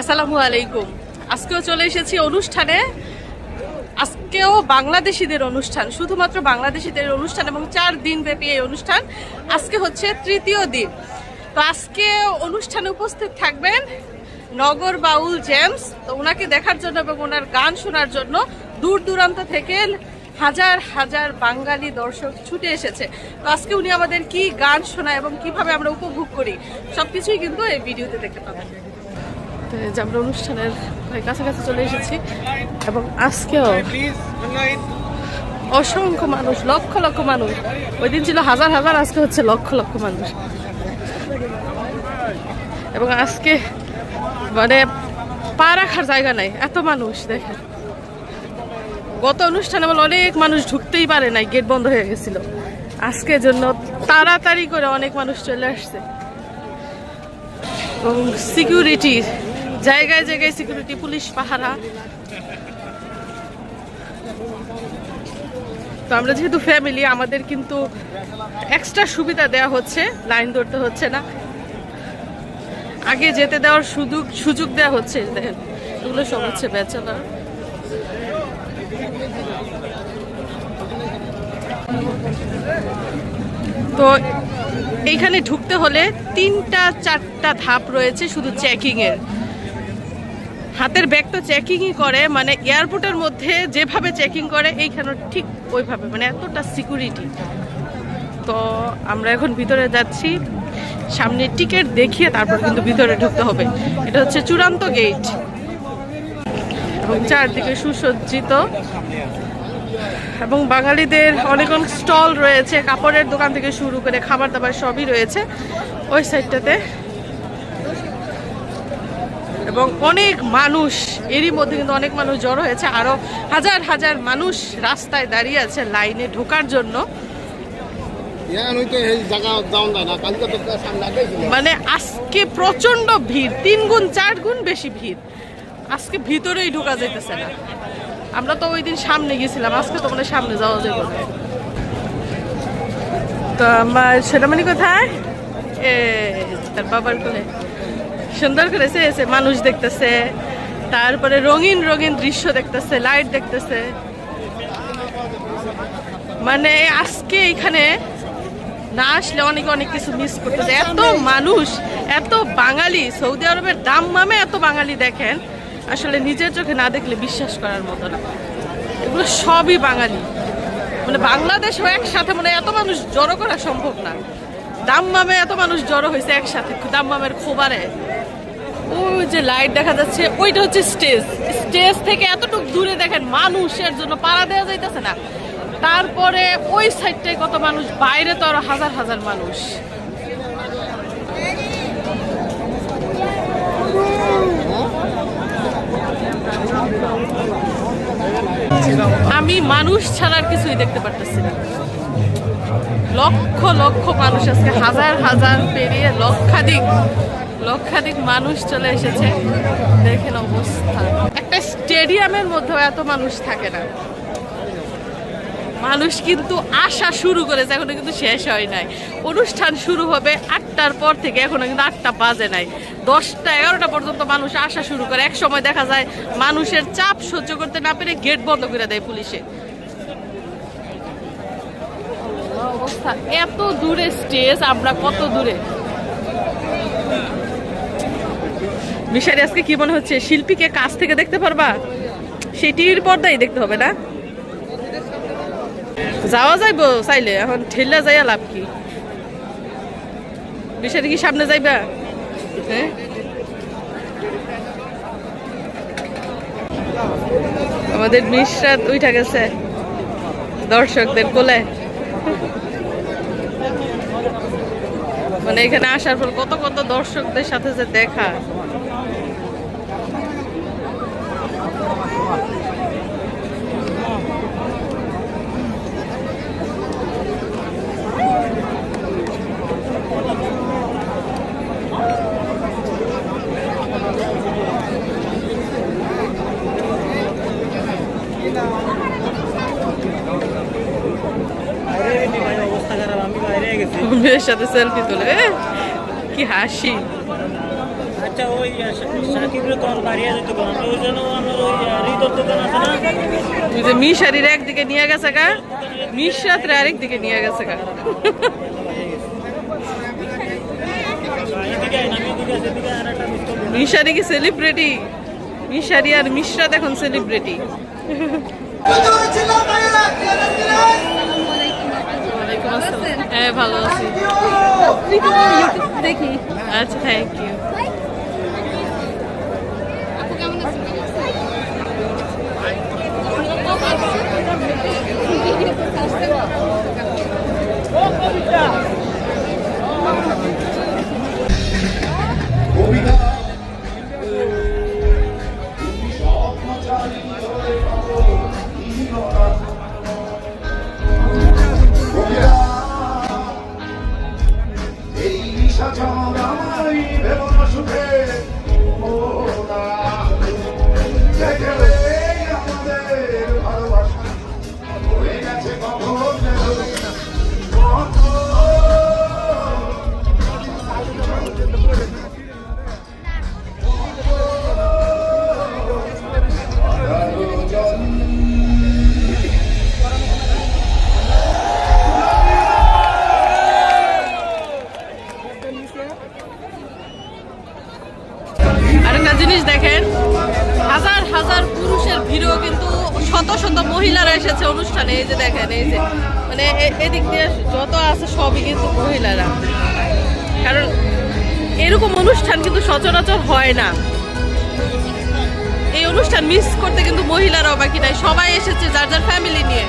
আসসালামু আলাইকুম। আজকেও চলে এসেছি অনুষ্ঠানে। আজকেও বাংলাদেশিদের অনুষ্ঠান, শুধুমাত্র বাংলাদেশিদের অনুষ্ঠান এবং চার দিন ব্যাপী এই অনুষ্ঠান। আজকে হচ্ছে তৃতীয় দিন। তো আজকে অনুষ্ঠানে উপস্থিত থাকবেন নগর বাউল জেমস। তো ওনাকে দেখার জন্য এবং ওনার গান শোনার জন্য দূর দূরান্ত থেকে হাজার হাজার বাঙালি দর্শক ছুটে এসেছে। তো আজকে উনি আমাদের কি গান শোনায় এবং কীভাবে আমরা উপভোগ করি, সবকিছুই কিন্তু এই ভিডিওতে দেখতে পাবেন। যে আমরা অনুষ্ঠানের কাছাকাছি চলে এসেছি এবং আজকেও অসংখ্য মানুষ, লক্ষ লক্ষ মানুষ, ওই দিন ছিল হাজার হাজার, আজকে হচ্ছে লক্ষ লক্ষ মানুষ। এবং আজকে মানে পা রাখার জায়গা নাই, এত মানুষ দেখেন। গত অনুষ্ঠানে বলে অনেক মানুষ ঢুকতেই পারে নাই, গেট বন্ধ হয়ে গেছিল। আজকের জন্য তাড়াতাড়ি করে অনেক মানুষ চলে আসছে। এবং সিকিউরিটি জায়গায় জায়গায় সিকিউরিটি পুলিশ, পাহারা। তো আমরা যেহেতু ফ্যামিলি আমাদের কিন্তু এক্সট্রা সুবিধা দেওয়া হচ্ছে লাইন ধরতে হচ্ছে না। আগে যেতে দেওয়ার সুযোগ সুযোগ দেওয়া হচ্ছে এগুলো সব হচ্ছে ব্যাচেলার। তো এইখানে ঢুকতে হলে তিনটা, চারটা ধাপ রয়েছে শুধু চেকিং এর। হাতের ব্যাগ তো চেকিংই করে মানে এয়ারপোর্টের মধ্যে যেভাবে চেকিং করে এইখানে ঠিক ওইভাবে মানে এতটা সিকিউরিটি তো আমরা এখন ভিতরে যাচ্ছি, সামনে টিকিট দেখিয়ে তারপর কিন্তু ভিতরে ঢুকতে হবে। এটা হচ্ছে চূড়ান্ত গেট এবং চারদিকে সুসজ্জিত। এবং বাঙালিদের অনেক অনেক স্টল রয়েছে, কাপড়ের দোকান থেকে শুরু করে খাবার দাবার সবই রয়েছে। ওই সাইডটাতে এবং অনেক মানুষ এরই মধ্যে কিন্তু অনেক মানুষ জড়ো হয়েছে। আরও হাজার হাজার মানুষ রাস্তায় দাঁড়িয়ে আছে লাইনে ঢোকার জন্য। মানে আজকে প্রচণ্ড ভিড় তিন গুণ চার গুণ বেশি ভিড়। আজকে ভিতরেই ঢোকা যাইতেছে না। আমরা তো ওই দিন সামনে গেছিলাম আজকে তো মানে সামনে যাওয়া যাবে না। তো আমার ছেলেমানি কোথায়? এ তার বাবার কোলে। সুন্দর করে এসে মানুষ দেখতেছে। তারপরে রঙিন রঙিন দৃশ্য দেখতেছে লাইট দেখতেছে। মানে আজকে এখানে না আসলে অনেক অনেক কিছু মিস করতেছে। এত মানুষ, এত বাঙালি, সৌদি আরবের দাম মামে এত বাঙালি দেখেন, আসলে নিজের চোখে না দেখলে বিশ্বাস করার মতো না। এগুলো সবই বাঙালি। মানে বাংলাদেশও একসাথে মানে এত মানুষ জড়ো করা সম্ভব না। দাম মামে এত মানুষ জড়ো হয়েছে একসাথে, দাম মামের খোবারে। ওই যে লাইট দেখা যাচ্ছে, ওইটা হচ্ছে স্টেজ স্টেজ থেকে এতটুকু দূরে দেখেন, মানুষের জন্য পাড়া দেওয়া যাইতেছে না। তারপরে ওই সাইডটায় কত মানুষ, বাইরে তো আরও হাজার হাজার মানুষ। আমি মানুষ ছাড়ার কিছুই দেখতে পারতেছি না। লক্ষ লক্ষ মানুষ আজকে হাজার হাজার পেরিয়ে লক্ষাধিক লক্ষাধিক মানুষ চলে এসেছে। দেখেন অবস্থা। একটা স্টেডিয়ামের মধ্যেও এত মানুষ থাকে না। মানুষ কিন্তু আসা শুরু করেছে, এখনও কিন্তু শেষ হয় নাই। অনুষ্ঠান শুরু হবে আটটার পর থেকে, এখনও কিন্তু আটটা বাজে নাই। দশটা, এগারোটা পর্যন্ত মানুষ আসা শুরু করে। এক সময় দেখা যায় মানুষের চাপ সহ্য করতে না পেরে গেট বন্ধ করে দেয় পুলিশে। অবস্থা, এত দূরে স্টেজ, আমরা কত দূরে? মিশারি, আজকে কি মনে হচ্ছে? শিল্পীকে কাছ থেকে দেখতে পারবা? সেটির পর্দাই দেখতে হবে না? যাওয়া যাইব চাইলে, এখন ঠেলা যাইয়া লাভ কি? মিশারি কি সামনে যাইবা? হ্যাঁ? আমাদের মিশরাত উঠা গেছে দর্শকদের কোলে। মানে এখানে আসার পর কত কত দর্শকদের সাথে যে দেখা। মেয়ের সাথে সেলফি তোলে কি হাসি। আচ্ছা ওই সাকিবের দোকান বাড়িয়ে যেত আমরা ওই জন্য আমার ওই হৃদর দোকান আছে না? ওই যে মিশারির একদিকে নিয়ে গেছে গা মিশরাত্রে আরেকদিকে নিয়ে গেছে। মিশারি কি সেলিব্রিটি মিশারি আর মিশরাত এখন সেলিব্রিটি হ্যাঁ ভালো আছি। দেখি আচ্ছা থ্যাংক ইউ আরেকটা জিনিস দেখেন, হাজার হাজার পুরুষের ভিড়ও কিন্তু শত শত মহিলারা এসেছে অনুষ্ঠানে। এই যে দেখেন, এই যে মানে এদিক দিয়ে যত আছে সবই কিন্তু মহিলারা। কারণ এরকম অনুষ্ঠান কিন্তু সচরাচর হয় না। এই অনুষ্ঠান মিস করতে কিন্তু মহিলারাও বাকি নাই। সবাই এসেছে, যার যার ফ্যামিলি নিয়ে।